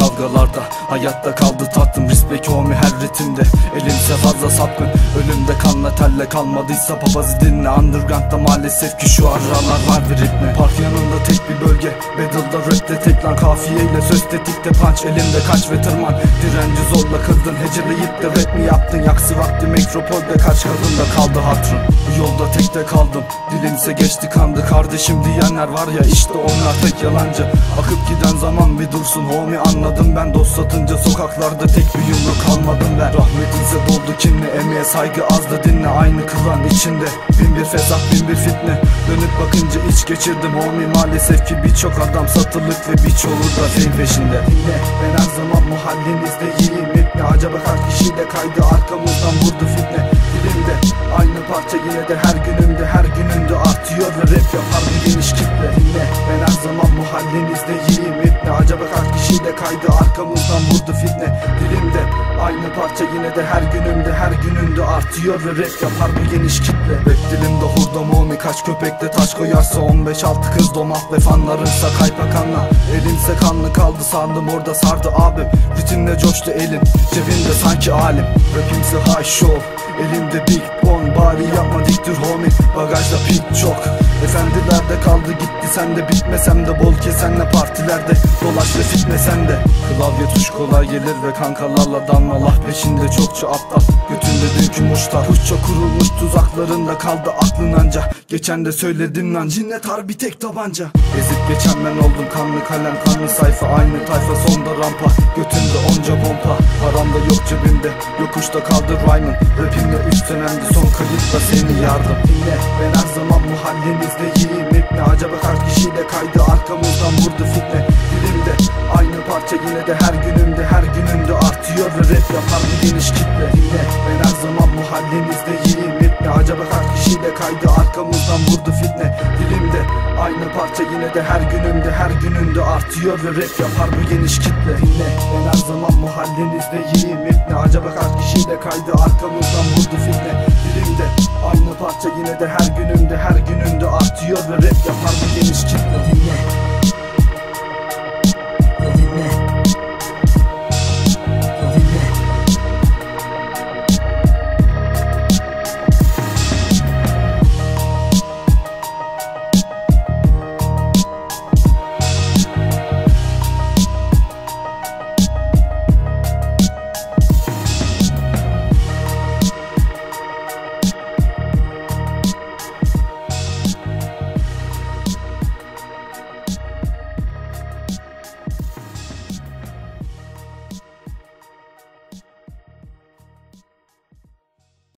dalgalarda Hayatta kaldı tatlım. Respect homie her ritimde. Elimse fazla sapkın Ölümde kanla telle kalmadıysa papazı dinle. Underground'da maalesef ki şu aralar var bir ritmi Park yanında tek bir bölge Battle'da rapte tek lan. Kafiyeyle Söz tetikte punch elimde kaç ve tırman. Direnci zorla kırdın heceleyip de rap mi yaptın? Yaksı vakti metropolde kaç kadın da kaldı hatrın Tekte kaldım. Dilimse geçti kandı. Kardeşim diyenler var ya işte onlar tek yalancı. Akıp giden zaman bir dursun homie anladım ben. Dost satınca sokaklarda tek bir yumruk kalmadım ben. Rahmetinize doldu kinli emeğe saygı az da dinle Aynı kıvan içinde. Bin bir fesat bin bir fitne. Dönüp bakınca iç geçirdim homie. Maalesef ki birçok adam satılık ve birçoğu da fame peşinde. Dinle ben her zaman mahallenizde yiyeyim etme Acaba kaç kişiyle kaydı arkamızdan vurdu fitne. Dilimde aynı parça yine de her artıyor bir geniş kitle Dinle ben her zaman mahallenizde yiyeyim etme Acaba kaç kişiyle kaydı arkamızdan vurdu fitne. Dilimde aynı parça yine de her günümde her gününde artıyor ve rap yapar bir geniş kitle. Rap dilimde hurda momi kaç köpekte taş koyarsa 15-6 kız domak ve fanlarınsa kaypakanla Elimse kanlı kaldı sandım orada sardı abim Ritimle coştu elim cebimde sanki alim. Rapimse high show Elimde big bon bari yapma diktir homie Bagajda pik çok. Efendilerde kaldı gitti sende bitmesem de bol kesenle partilerde Dolaş ve fitmesen de Klavye tuş kolay gelir ve kankalarla damlalah peşinde çokça aptal. Götünde dünkü muştar Kuşça kurulmuş tuzaklarında kaldı aklın anca. Geçen de söyledim lan cinnet harbi tek tabanca. Ezip geçen ben oldum kanlı kalem kanlı sayfa. Aynı tayfa sonda rampa. Götünde onca pompa. Paramda yok cebimde. Yokuşta kaldı rhyme'ın Rapimle üstlenendi son kayıtla seni yardım. Dinle ben her zaman mahallenizde yiyeyim etme Acaba kaç kişiyle kaydı? Arkamızdan vurdu fitne Dilimde. Aynı parça yine de her günümde her gününde artıyor ve rap yapar bir geniş kitle. Dinle ben her zaman mahallenizde yiyeyim. Etme Acaba kaç kişiyle kaydı arkamızdan vurdu fitne. Dilimde aynı parça yine de her günümde her gününde artıyor ve rap yapar bir geniş kitle. Dinle ben her zaman mahallenizde yiyeyim. Etme Acaba kaç kişiyle kaydı arkamızdan vurdu fitne. Dilimde aynı parça yine de her günümde her gününde artıyor ve rap yapar bir